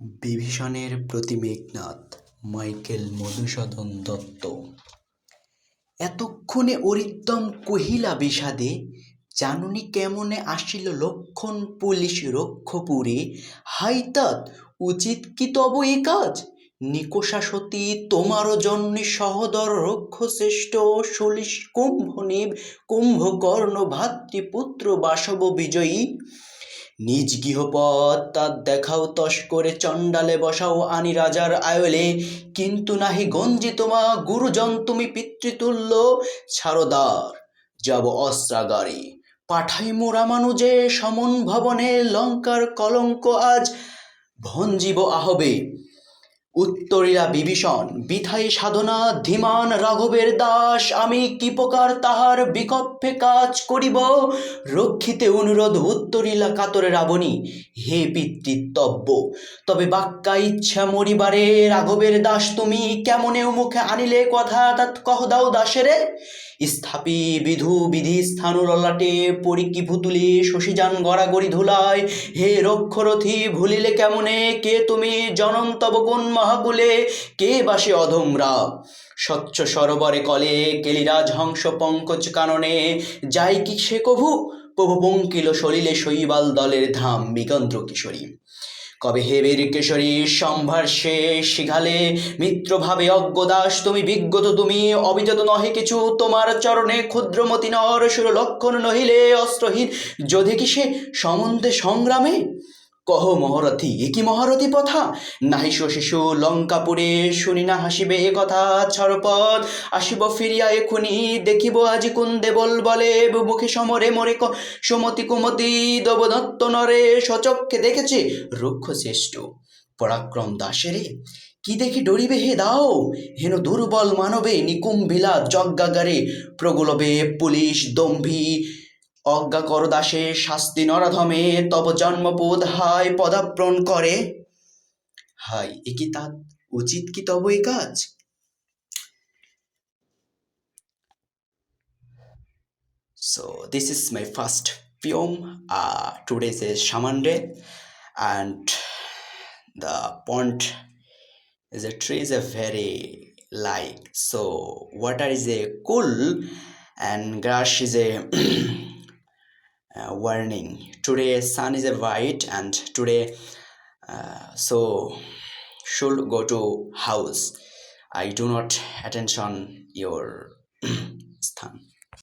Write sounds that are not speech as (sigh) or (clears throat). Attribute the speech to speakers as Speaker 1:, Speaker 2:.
Speaker 1: বিভীষণের প্রতি মেঘনাদ, মাইকেল মধুসূদন দত্ত। এতক্ষণে অরিন্দম কহিলা বিষাদে, জাননি কেমনে আসিল লক্ষণ পুলিশ রক্ষপুরে? হাইতাত উচিত কি তব এ কাজ? নিকষা সতী তোমারও জন্যে সহদর রক্ষশ্রেষ্ঠ সলিস কুম্ভনিব কুম্ভকর্ণ ভাতৃপুত্র বাসব বিজয়ী। নিজ গৃহপদ তার দেখাও তস করে চণ্ডালে বসাও আনি রাজার আয়লে। কিন্তু নাহি গঞ্জি তোমা গুরুজন তুমি পিতৃতুল্য ছাড়দার যাব অস্ত্রাগারে। পাঠাই মোরা মানুষে সমন ভবনে, লঙ্কার কলঙ্ক আজ ভঞ্জিব আহবে। উত্তরিলা বিভীষণ বিথাই সাধনা, ধীমান রাঘবের দাস, আমি কি প্রকার তাহার বিকল্পে কাজ করিব? রক্ষিতে অনুরোধ উত্তরিলা কাতরে রাবণী হে পিতৃতব্য, তবে বাক্যা ইচ্ছা মরিবারে, রাঘবের দাস তুমি কেমনে মুখে আনিলে? কথা তাত কহ দাও দাসেরে। স্থাপি বিধু বিধি স্থানু ললাটে পরিকি ভুতুলি শশীযান গড়াগড়ি ধুলায়। হে রক্ষরথী, ভুলিলে কেমনে? কে তুমি? জনম তব কোন মহাকুলে কে বাসে অধমরা স্বচ্ছ সরোবরে কলে কেলিরাজ হংস পঙ্কজ কাননে, যাই কি সে কভু? প্রভু পঙ্কিল সলিলে শৈবাল দলের ধাম বিগন্ধ্র কিশোরী। কবে হে বীর কেশরী, সম্ভার সে শিঘালে, মিত্রভাবে অজ্ঞদাস, তুমি বিজ্ঞত তুমি অবিযত নহে কিছু, তোমার চরণে ক্ষুদ্রমতি নর সুর লক্ষণ নহিলে অস্ত্রহীন যোধে কি সে সম্বন্ধে সংগ্রামে? কহ মহারথী, এ কি মহারথী পথা? নাহি শিশু লঙ্কাপুরে শুনি না হাসিবে এ কথা ছরপদ আসিব ফিরিয়া এখুনি, দেখিব আজি কোন দেবল বলে। মুখে সমরে মরে সমতি কুমতি দবদত্ত নরে, সচক্ষে দেখেছে রুক্ষ শ্রেষ্ঠ। পরাক্রম দাসেরে কি দেখি ডরিবে হে দাও? হেন দুর্বল মানবে নিকুম্ভিলা যজ্ঞাগারে। প্রগলবে পুলিশ দম্ভী অজ্ঞা কর দাসে শাস্তি নরাধমে তব জন্মপোধ হায় পদাপ্রণ করে। হায়, এ কি তা উচিত কি তব এই কাজ? So this is my first poem today's a summer day and the pond is a tree is a very like so water is a cool and grass is a uh, warning. Today sun is a white and today uh, so should go to house. I do not attention your (clears throat) stan